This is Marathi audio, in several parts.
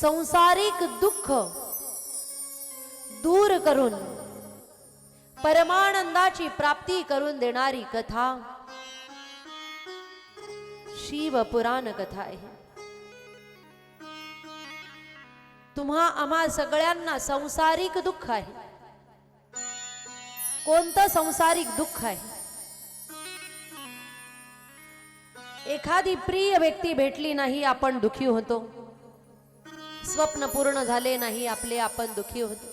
संसारिक दुःख दूर करून परमानंदाची प्राप्ती करून देणारी कथा शिव पुराण कथा आहे. तुम्हा आम्हा सगळ्यांना संसारिक दुःख आहे. कोणतं संसारिक दुःख आहे? एखादी प्रिय व्यक्ती भेटली नाही आपण दुखी होतो. स्वप्न पूर्ण झाले नाही आपले आपण दुखी होतो.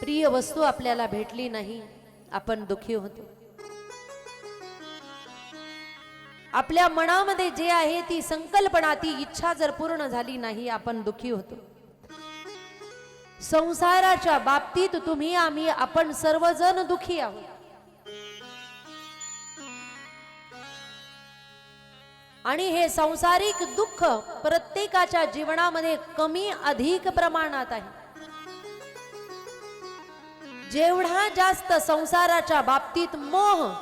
प्रिय वस्तू आपल्याला भेटली नाही आपण दुखी होतो. आपल्या मनामध्ये जे आहे ती संकल्पना ती इच्छा जर पूर्ण झाली नाही आपण दुखी होतो. संसाराच्या बाबतीत तुम्ही आम्ही आपण सर्वजण दुखी आहोत. आणि हे संसारिक दुःख प्रत्येकाच्या जीवनामध्ये कमी अधिक प्रमाणात आहे. जेवढा जास्त संसाराच्या बाबतीत मोह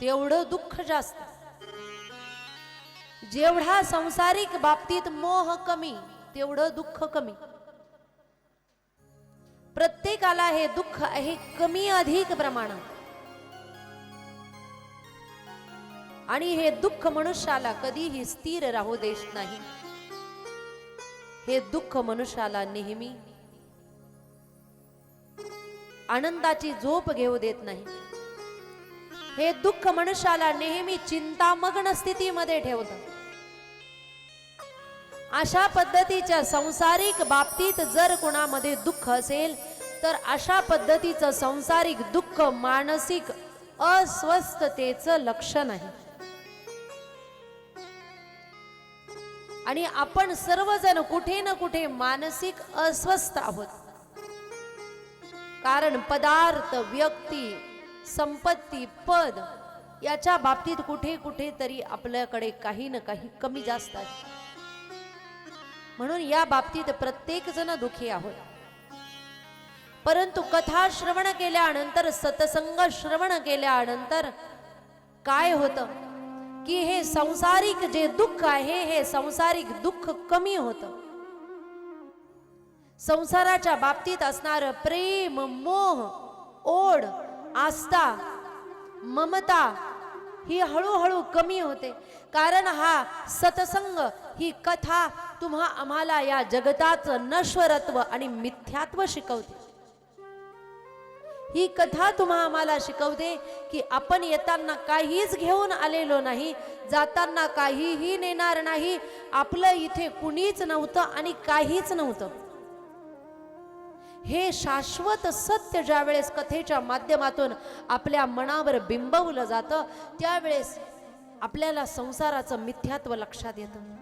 तेवढं दुःख जास्त. जेवढा संसारिक बाबतीत मोह कमी तेवढं दुःख कमी. प्रत्येकाला हे दुःख आहे कमी अधिक प्रमाणात. आणि हे दुःख मनुष्याला कधीही स्थिर राहू देश नाही. हे दुःख मनुष्याला नेहमी आनंदाची झोप घेऊ देत नाही. हे दुःख मनुष्याला नेहमी चिंतामग्न स्थितीमध्ये ठेवतं. अशा पद्धतीच्या संसारिक बाबतीत जर कोणामध्ये दुःख असेल तर अशा पद्धतीचं संसारिक दुःख मानसिक अस्वस्थतेचं लक्षण आहे. आणि आपण सर्वजण कुठे ना कुठे मानसिक अस्वस्थ आहोत. कारण पदार्थ व्यक्ती संपत्ती पद याच्या बाबतीत कुठे कुठे तरी आपल्याकडे काही ना काही कमी जास्त आहे. म्हणून या बाबतीत प्रत्येक जण दुखी आहोत. परंतु कथा श्रवण केल्यानंतर सतसंग श्रवण केल्यानंतर काय होतं? की हे संसारिक जे दुःख आहे हे संसारिक दुःख कमी होतं. संसाराच्या बाबतीत असणार प्रेम मोह ओढ आस्था ममता ही हळूहळू कमी होते. कारण हा सतसंग ही कथा तुम्हा आम्हाला या जगताचं नश्वरत्व आणि मिथ्यात्व शिकवते. ही कथा तुम्हा आम्हाला शिकवते की आपण येताना काहीच घेऊन आलेलो नाही जाताना काहीही नेणार नाही आपलं इथे कुणीच नव्हतं आणि काहीच नव्हतं. हे शाश्वत सत्य ज्यावेळेस कथेच्या माध्यमातून आपल्या मनावर बिंबवलं जातं त्यावेळेस आपल्याला संसाराचं मिथ्यात्व लक्षात येतं.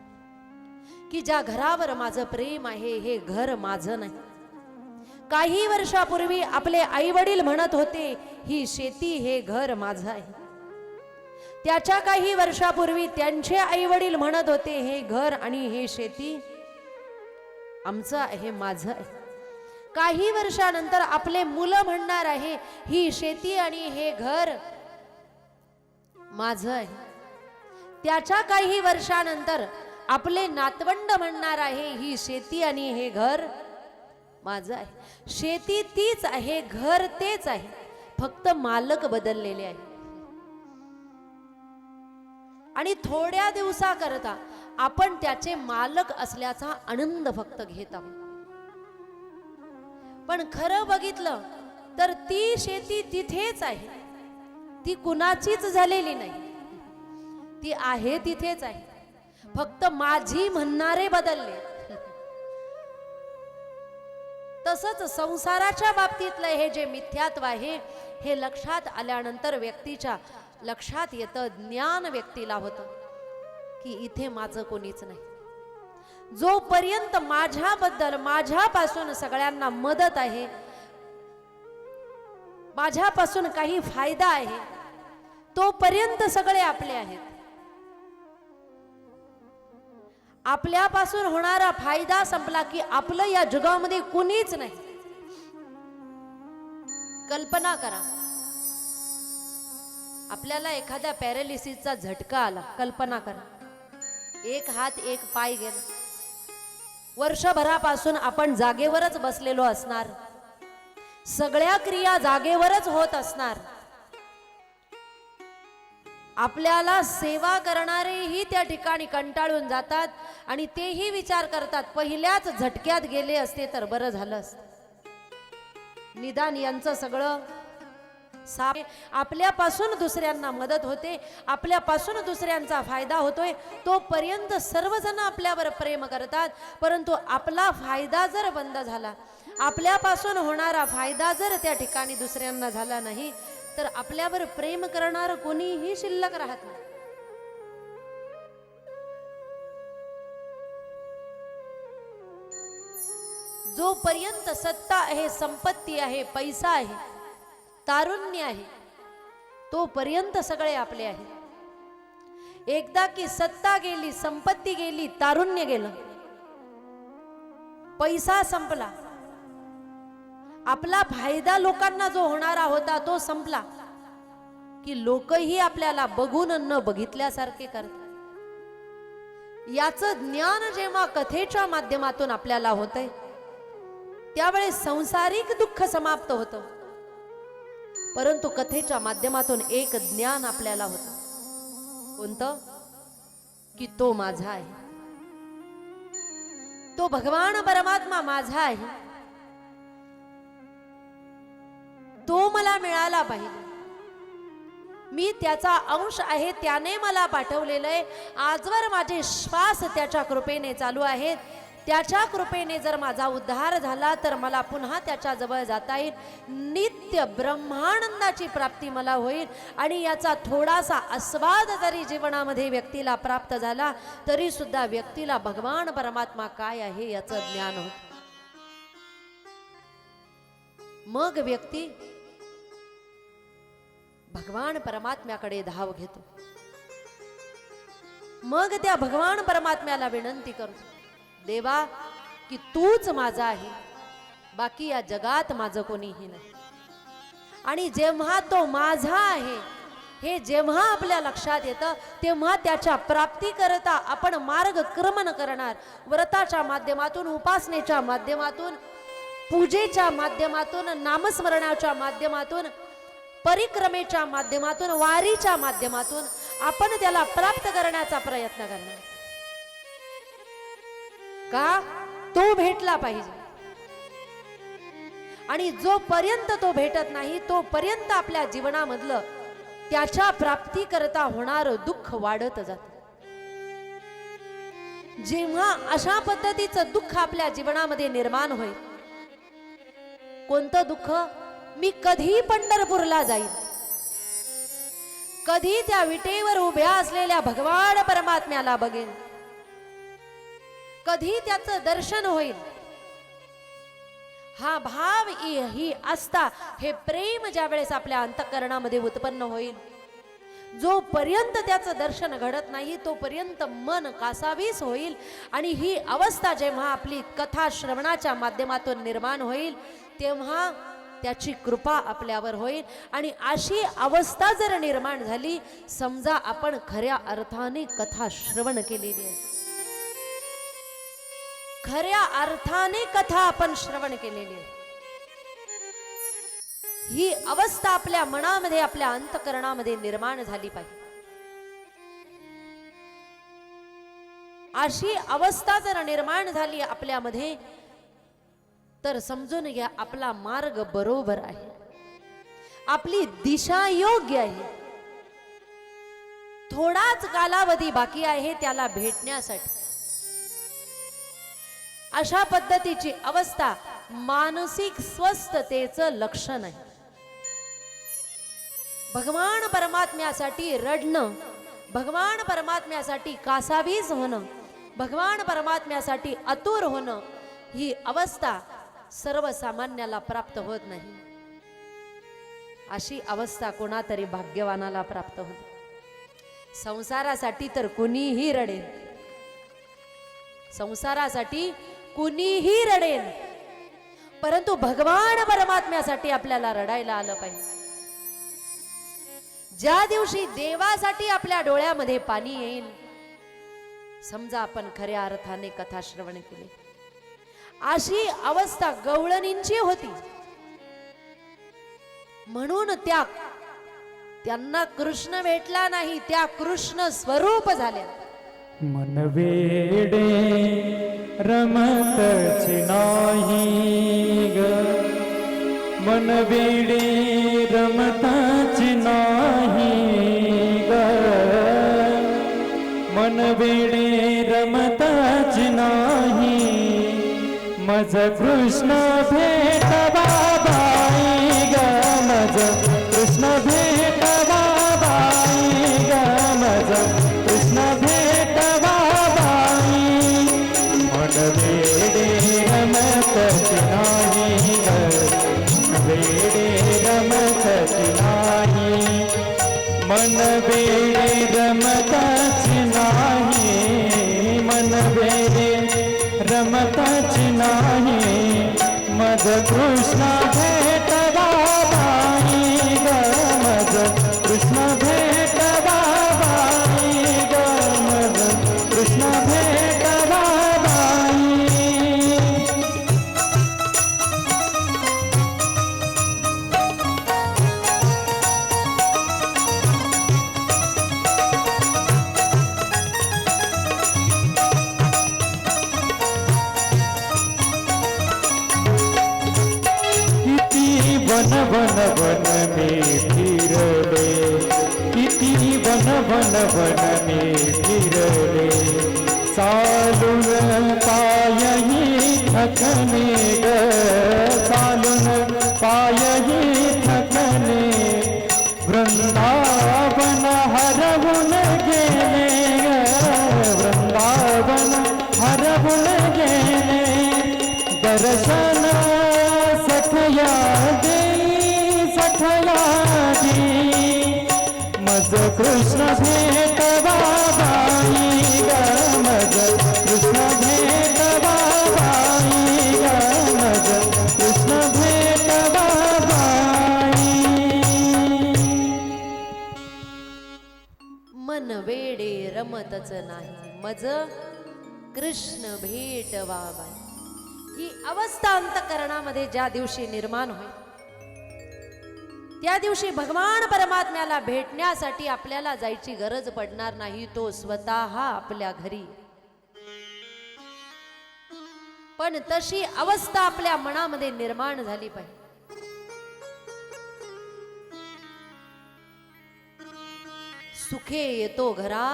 की ज्या घरावर माझं प्रेम आहे हे घर माझं नाही. काही वर्षापूर्वी आपले आई वडील म्हणत होते ही शेती हे घर माझं आहे. त्याच्या काही वर्षापूर्वी त्यांचे आई वडील म्हणत होते हे घर आणि हे शेती आमचं आहे माझं आहे. काही वर्षानंतर आपले मुलं म्हणणार आहे ही शेती आणि हे घर माझं आहे. त्याच्या काही वर्षानंतर आपले नातवंड म्हणणार आहे ही शेती आणि हे घर माझं आहे. शेती तीच आहे घर तेच आहे. फक्त मालक बदललेले आहे. आणि थोड्या दिवसाकरता आपण त्याचे मालक असल्याचा आनंद फक्त घेत आहोत. पण खरं बघितलं तर ती शेती तिथेच आहे. ती कुणाचीच झालेली नाही. ती आहे तिथेच आहे. फक्त माझी म्हणणारे बदलले. तसंच संसाराच्या बाबतीतलं हे जे मिथ्यात्व आहे हे लक्षात आल्यानंतर व्यक्तीच्या लक्षात येतं ज्ञान व्यक्तीला होतं की इथे माझं कोणीच नाही. जोपर्यंत माझ्याबद्दल माझ्यापासून सगळ्यांना मदत आहे माझ्यापासून काही फायदा आहे तोपर्यंत सगळे आपले आहेत. आपल्यापासून होणारा फायदा संपला की आपलं या जगामध्ये कुणीच नाही. कल्पना करा. आपल्याला एखाद्या पॅरालिसिसचा झटका आला. कल्पना करा. एक हात एक पाय गेला. वर्षभरापासून आपण जागेवरच बसलेलो असणार. सगळ्या क्रिया जागेवरच होत असणार. आपल्याला सेवा करणारेही त्या ठिकाणी कंटाळून जातात आणि तेही विचार करतात पहिल्याच झटक्यात गेले असते तर बरं झालं असत. निदान यांचं सगळं सा आपल्यापासून दुसऱ्यांना मदत होते आपल्यापासून दुसऱ्यांचा फायदा होतोय तोपर्यंत सर्वजण आपल्यावर प्रेम करतात परंतु आपला फायदा जर बंद झाला आपल्यापासून होणारा फायदा जर त्या ठिकाणी दुसऱ्यांना झाला नाही तर आपल्यावर प्रेम करणार कोणीही शिल्लक राहत नाही. जोपर्यंत सत्ता आहे संपत्ती आहे पैसा आहे तारुण्य आहे तोपर्यंत सगळे आपले आहे. एकदा की सत्ता गेली संपत्ती गेली तारुण्य गेलं पैसा संपला आपला फायदा लोकांना जो होणारा होता तो संपला. की लोकही आपल्याला बघून न बघितल्यासारखे करतात. याचं ज्ञान जेव्हा कथेच्या माध्यमातून आपल्याला होतंय त्यावेळेस संसारिक दुःख समाप्त होतं. परंतु कथेच्या माध्यमातून एक ज्ञान आपल्याला होतं. कोणतं? की तो माझा आहे. तो भगवान परमात्मा माझा आहे. मला मिळाला पाहिजे. मी त्याचा अंश आहे त्याने मला पाठवलेलं आहे. आजवर माझे श्वास त्याच्या कृपेने चालू आहेत त्याच्या कृपेने जर माझा उद्धार झाला तर मला पुन्हा त्याच्याजवळ जाता येईल. नित्य ब्रह्मानंदाची प्राप्ती मला होईल. आणि याचा थोडासा आस्वाद जरी जीवनामध्ये व्यक्तीला प्राप्त झाला तरी सुद्धा व्यक्तीला भगवान परमात्मा काय आहे याचं ज्ञान होत. मग व्यक्ती भगवान परमात्म्याकडे धाव घेतो. मग त्या भगवान परमात्म्याला विनंती करतो देवा की तूच माझा आहे बाकी या जगात माझं कोणीही नाही. आणि जेव्हा तो माझा आहे हे जेव्हा आपल्या लक्षात येतं तेव्हा त्याच्या प्राप्तीकरता आपण मार्ग क्रमण करणार. व्रताच्या माध्यमातून उपासनेच्या माध्यमातून पूजेच्या माध्यमातून नामस्मरणाच्या माध्यमातून परिक्रमेच्या माध्यमातून वारीच्या माध्यमातून आपण त्याला प्राप्त करण्याचा प्रयत्न करणार. का? तो भेटला पाहिजे. आणि जोपर्यंत तो भेटत नाही तोपर्यंत आपल्या जीवनामधलं त्याच्या प्राप्ती करता होणार दुःख वाढत जात. जेव्हा अशा पद्धतीचं दुःख आपल्या जीवनामध्ये निर्माण होईल कोणतं दुःख? मी कधी पंढरपूरला जाईल कधी त्या विटेवर उभ्या असलेल्या भगवान परमात्म्याला बघेन? कधी त्याचं दर्शन होईल? हा भाव ही आस्था हे प्रेम ज्या वेळेस आपल्या अंतकरणामध्ये उत्पन्न होईल जोपर्यंत त्याचं दर्शन घडत नाही तोपर्यंत मन कासावीस होईल आणि ही अवस्था जेव्हा आपली कथा श्रवणाच्या माध्यमातून निर्माण होईल तेव्हा त्याची कृपा आपल्यावर होईल. आणि अशी अवस्था जर निर्माण झाली समजा आपण खऱ्या अर्थाने कथा श्रवण केलेली आहे. खऱ्या अर्थाने कथा आपण श्रवण केलेली आहे. ही अवस्था आपल्या मनामध्ये आपल्या अंतकरणामध्ये निर्माण झाली पाहिजे. अशी अवस्था जर निर्माण झाली आपल्यामध्ये तर समजून घ्या आपला मार्ग बरोबर आहे. आपली दिशा योग्य आहे. थोडाच कालावधी बाकी आहे त्याला भेटण्यासाठी. अशा पद्धतीची अवस्था मानसिक स्वस्थतेचं लक्षण आहे. भगवान परमात्म्यासाठी रडणं भगवान परमात्म्यासाठी कासावीज होणं भगवान परमात्म्यासाठी अतुर होणं ही अवस्था सर्वसामान्याला प्राप्त होत नाही. अशी अवस्था कोणातरी भाग्यवानाला प्राप्त होते. संसारासाठी तर कुणीही रडेल संसारासाठी कुणीही रडेल परंतु भगवान परमात्म्यासाठी आपल्याला रडायला आलं पाहिजे. ज्या दिवशी देवासाठी आपल्या डोळ्यामध्ये पाणी येईल समजा आपण खऱ्या अर्थाने कथा श्रवण केली. अशी अवस्था गवळणींची होती. म्हणून त्या त्यांना कृष्ण भेटला नाही त्या कृष्ण स्वरूप झाल्या. मनवेडे रमत नाही ग. मनवेडे रमताच नाही ग. मन मज कृष्ण भेट बाबाई ग मज वन में फिरले चालून पायही थकने कृष्ण भेट बाबाई ग कृष्ण भेट बाबाई ग कृष्ण भेट बाबाई। मन वेडे रमतच नाही मज कृष्ण भेट बाबाई. ही अवस्था अंतकरणामध्ये ज्या दिवशी निर्माण होईल त्या दिवशी भगवान परमात्म्याला भेटण्यासाठी आपल्याला जायची गरज पडणार नाही तो स्वतः आपल्या घरी. पण तशी अवस्था आपल्या मनामध्ये निर्माण झाली पाहिजे. सुखे येतो घरा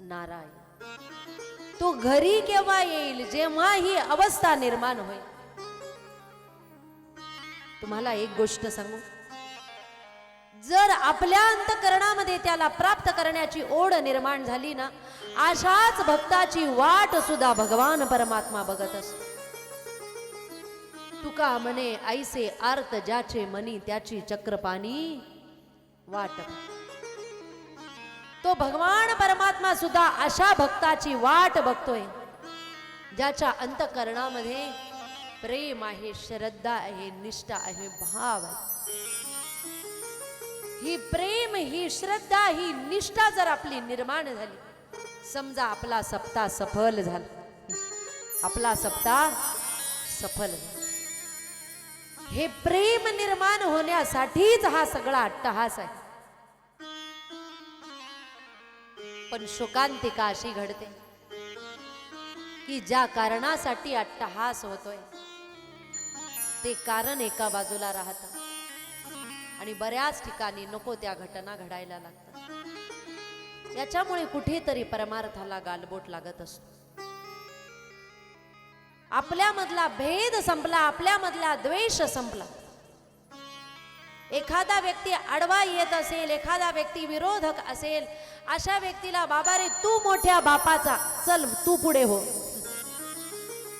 नारायण. तो घरी केव्हा येईल जेव्हा ही अवस्था निर्माण होईल. तुम्हाला एक गोष्ट सांगू? जर आपल्या अंतकरणामध्ये त्याला प्राप्त करण्याची ओढ निर्माण झाली ना अशाच भक्ताची वाट सुद्धा भगवान परमात्मा बघत असतो. तुका म्हणे ऐसे आर्त ज्याचे मनी त्याची चक्रपाणी वाट. तो भगवान परमात्मा सुद्धा अशा भक्ताची वाट बघतोय ज्याच्या अंतकरणामध्ये प्रेम आहे श्रद्धा आहे निष्ठा आहे भाव आहे. ही प्रेम ही श्रद्धा ही निष्ठा जर आपली निर्माण झाली समजा आपला सप्ताह सफल झाला. आपला सप्ताह सफल हे प्रेम निर्माण होण्यासाठीच हा सगळा अट्टहास आहे. पण शोकांतिका अशी घडते की ज्या कारणासाठी अट्टहास होतोय ते कारण एका बाजूला राहतं. आणि बऱ्याच ठिकाणी नको त्या घटना घडायला लागतात. याच्यामुळे कुठेतरी परमार्थाला गालबोट लागत असतो. आपल्यामधला भेद संपला आपल्यामधला द्वेष संपला. एखादा व्यक्ती आडवा येत असेल एखादा व्यक्ती विरोधक असेल अशा व्यक्तीला बाबा रे तू मोठ्या बापाचा चल तू पुढे हो.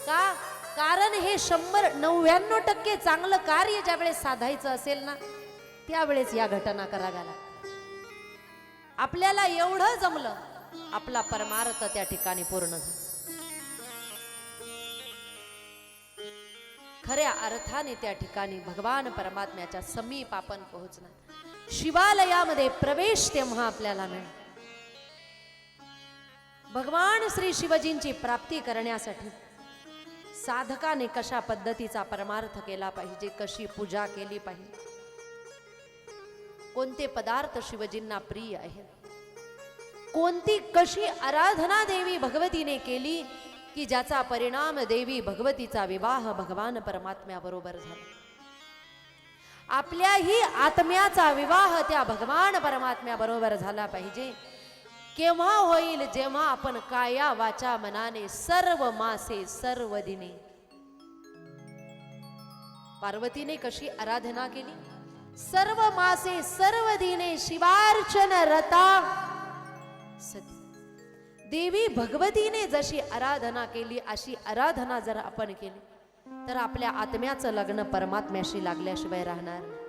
का? कारण हे शंभर नव्याण्णव टक्के चांगलं कार्य ज्या वेळेस साधायचं असेल ना त्यावेळेस या घटना कराव्या आपल्याला एवढं जमलं आपला परमार्थ त्या ठिकाणी पूर्ण झाला. खऱ्या अर्थाने त्या ठिकाणी भगवान परमात्म्याच्या समीप आपण पोहोचणार. शिवालयामध्ये प्रवेश तेव्हा आपल्याला मिळेल. भगवान श्री शिवजींची प्राप्ती करण्यासाठी साधकाने कशा पद्धतीचा परमार्थ केला पाहिजे कशी पूजा केली पाहिजे? कोणते पदार्थ शिवजींना प्रिय आहेत? कोणती कशी आराधना देवी भगवतीने केली की ज्याचा परिणाम देवी भगवतीचा विवाह भगवान परमात्म्याबरोबर झाला? आपल्याही आत्म्याचा विवाह त्या भगवान परमात्म्याबरोबर झाला पाहिजे. केव्हा होईल जेव्हा आपण काया वाचा मनाने सर्व मासे सर्व दिने. पार्वतीने कशी आराधना केली? सर्व मासे सर्व दिने शिवार्चन रता. सती. देवी भगवतीने जशी आराधना केली अशी आराधना जर आपण केली तर आपल्या आत्म्याचं लग्न परमात्म्याशी लागल्याशिवाय राहणार नाही.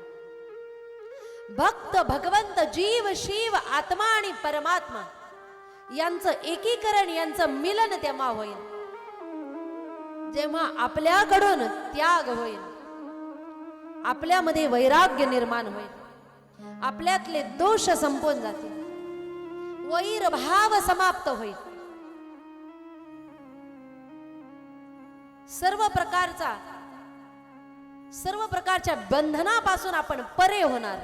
भक्त भगवंत जीव शिव आत्मा आणि परमात्मा. यांचं एकीकरण यांचं मिलन तेव्हा होईल. जेव्हा आपल्याकडून त्याग होईल. आपल्यामध्ये वैराग्य निर्माण होईल. आपल्यातले दोष संपून जातील. वैरभाव समाप्त होईल. सर्व प्रकारचा सर्व प्रकारच्या बंधनापासून आपण परे होणार.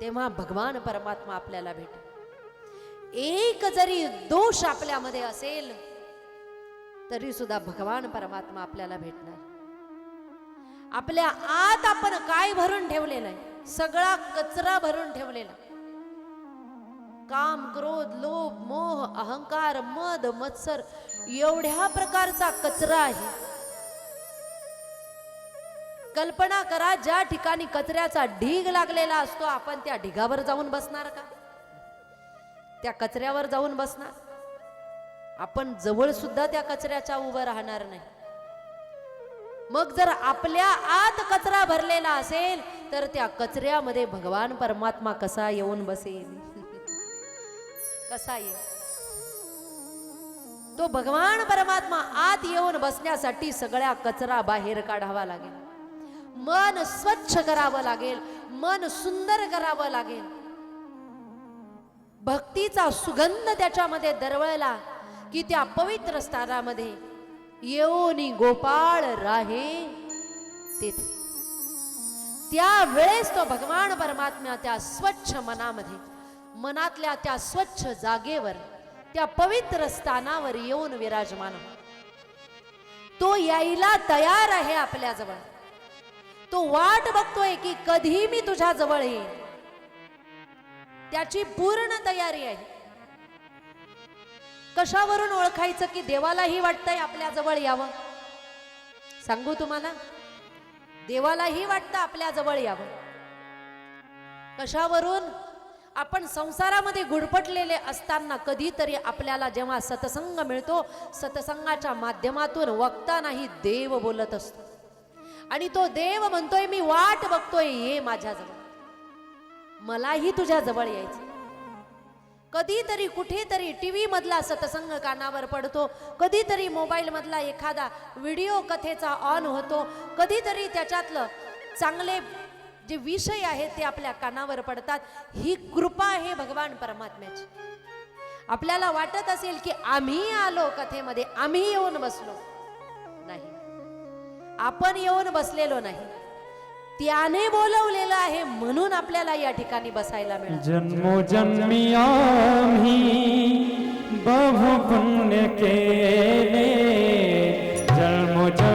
तेव्हा भगवान परमात्मा आपल्याला भेट एक जरी दोष आपल्यामध्ये असेल तरी सुद्धा भगवान परमात्मा आपल्याला भेटणार. आपल्या आत आपण काय भरून ठेवलेलं आहे? सगळा कचरा भरून ठेवलेला काम क्रोध लोभ मोह अहंकार मद मत्सर एवढ्या प्रकारचा कचरा आहे. कल्पना करा ज्या ठिकाणी कचऱ्याचा ढीग लागलेला असतो आपण त्या ढिगावर जाऊन बसणार का? त्या कचऱ्यावर जाऊन बसणार? आपण जवळ सुद्धा त्या कचऱ्याच्या उभं राहणार नाही. मग जर आपल्या आत कचरा भरलेला असेल तर त्या कचऱ्यामध्ये भगवान परमात्मा कसा येऊन बसेल? कसा येईल? तो भगवान परमात्मा आत येऊन बसण्यासाठी सगळ्या कचरा बाहेर काढावा लागेल. मन स्वच्छ करावं लागेल मन सुंदर करावं लागेल. भक्तीचा सुगंध त्याच्यामध्ये दरवळला की त्या पवित्र स्थानामध्ये येऊनी गोपाळ राहे तेथे. त्यावेळेस तो भगवान परमात्मा त्या स्वच्छ मनामध्ये मनातल्या त्या स्वच्छ जागेवर त्या पवित्र स्थानावर येऊन विराजमान तो यायला तयार आहे आपल्याजवळ. तो वाट बघतोय की कधी मी तुझ्या जवळ येईन. त्याची पूर्ण तयारी आहे. कशावरून ओळखायचं की देवालाही वाटतंय आपल्या जवळ यावं? सांगू तुम्हाला? देवालाही वाटतं आपल्या जवळ यावं. कशावरून आपण संसारामध्ये गुडपटलेले असताना कधीतरी आपल्याला जेव्हा सतसंग मिळतो सतसंगाच्या माध्यमातून वक्ता नाही देव बोलत असतो. आणि तो देव म्हणतोय मी वाट बघतोय ये माझ्याजवळ. मलाही तुझ्या जवळ यायचं कधीतरी कुठेतरी टी मधला सतसंग कानावर पडतो कधीतरी मोबाईल मधला एखादा व्हिडिओ कथेचा ऑन होतो कधीतरी त्याच्यातलं चांगले जे विषय आहेत ते आपल्या कानावर पडतात. ही कृपा आहे भगवान परमात्म्याची. आपल्याला वाटत असेल की आम्ही आलो कथेमध्ये आम्ही येऊन बसलो. आपण येऊन बसलेलो नाही. त्याने बोलवलेलं आहे म्हणून आपल्याला या ठिकाणी बसायला मिळालं. जन्मोजन्मी आम्ही बहु पुण्य केले. जन्मो जन्म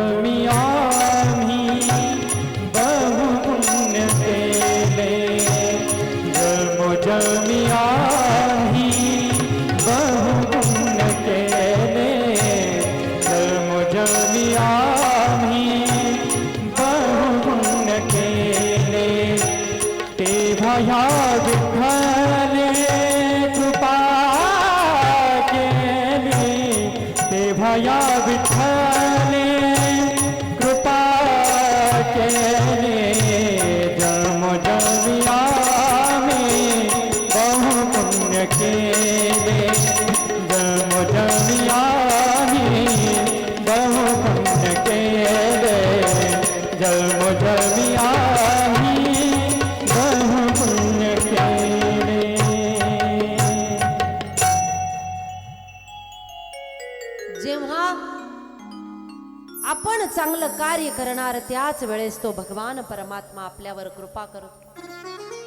चांगलं कार्य करणार त्याच वेळेस तो भगवान परमात्मा आपल्यावर कृपा करतो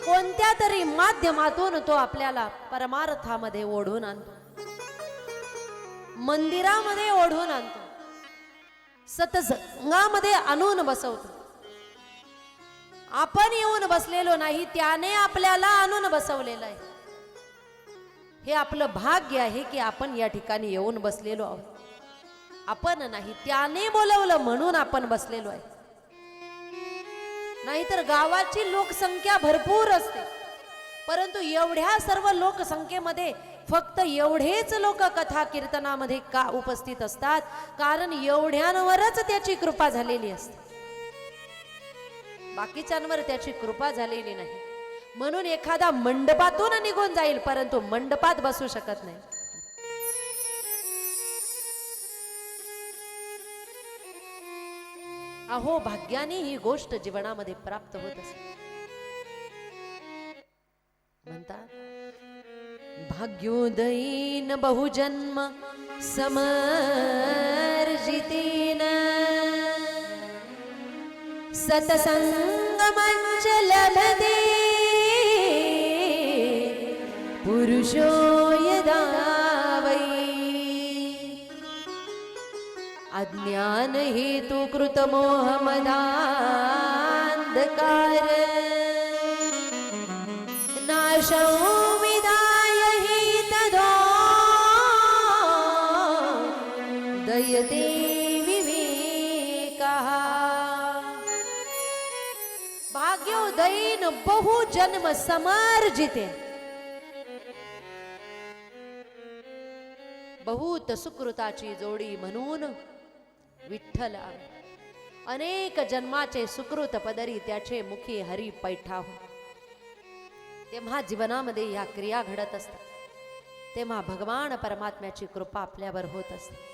कोणत्या तरी माध्यमातून तो आपल्याला परमार्थामध्ये ओढून आणतो. मंदिरामध्ये ओढून आणतो. सतसंगामध्ये आणून बसवतो. आपण येऊन बसलेलो नाही त्याने आपल्याला आणून बसवलेलं आहे. हे आपलं भाग्य आहे की आपण या ठिकाणी येऊन बसलेलो आहोत. आपण नाही त्याने बोलवलं म्हणून आपण बसलेलो आहे. नाहीतर गावाची लोकसंख्या भरपूर असते. परंतु एवढ्या सर्व लोकसंख्येमध्ये फक्त एवढेच लोक कथा कीर्तनामध्ये का उपस्थित असतात? कारण एवढ्यांवरच त्याची कृपा झालेली असते. बाकीच्यांवर त्याची कृपा झालेली नाही. म्हणून एखादा मंडपातून निघून जाईल परंतु मंडपात बसू शकत नाही. अहो भाग्याने ही गोष्ट जीवनामध्ये प्राप्त होत असते म्हणतात भाग्योदयीन बहुजन्म समर्जितेन. सतसंगमञ्च लभते. पुरुषो अज्ञान हेतु कृत मोहमदान्धकार नाशो विदाय हि तदो दयते विवेकः। बहु जन्म समार्जिते। बहुत सुकृताची जोडी म्हणून विठ्ठल अनेक जन्माचे सुकृत पदरी त्याचे मुखी हरी पैठा हो तेव्हा जीवनामध्ये या क्रिया घडत असतात. तेव्हा भगवान परमात्म्याची कृपा आपल्यावर होत असते.